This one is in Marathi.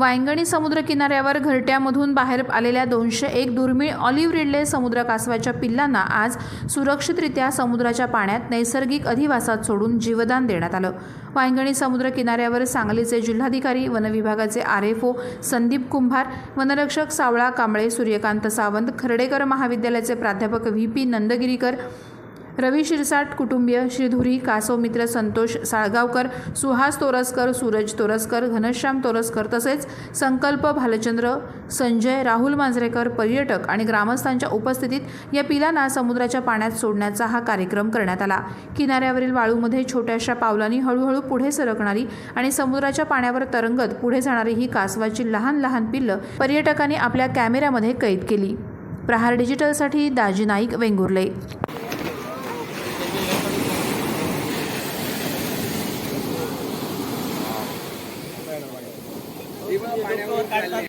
वायंगणी समुद्र किनाऱ्यावर घरट्यामधून बाहेर आलेल्या दोनशे एक दुर्मिळ ऑलिव्ह रिडले समुद्र कासवाच्या पिल्लांना आज सुरक्षितरित्या समुद्राच्या पाण्यात नैसर्गिक अधिवासात सोडून जीवदान देण्यात आलं. वायंगणी समुद्र किनाऱ्यावर सांगलीचे जिल्हाधिकारी वनविभागाचे R F O Sandeep Kumbhar वनरक्षक सावळा कांबळे सूर्यकांत सावंत खर्डेकर महाविद्यालयाचे प्राध्यापक व्ही पी नंदगिरीकर रवी शिरसाट कुटुंबीय श्रीधुरी कासव मित्र संतोष साळगावकर सुहास तोरसकर सूरज तोरसकर घनश्याम तोरसकर तसेच संकल्प भालचंद्र संजय राहुल मांजरेकर पर्यटक आणि ग्रामस्थांच्या उपस्थितीत या पिलांना समुद्राच्या पाण्यात सोडण्याचा हा कार्यक्रम करण्यात आला. किनाऱ्यावरील वाळूमध्ये छोट्याशा पावलांनी हळूहळू पुढे सरकणारी आणि समुद्राच्या पाण्यावर तरंगत पुढे जाणारी ही कासवाची लहान लहान पिल्लं पर्यटकांनी आपल्या कॅमेऱ्यामध्ये कैद केली. प्रहार डिजिटलसाठी दाजी नाईक वेंगुर्ले. पाण्यावर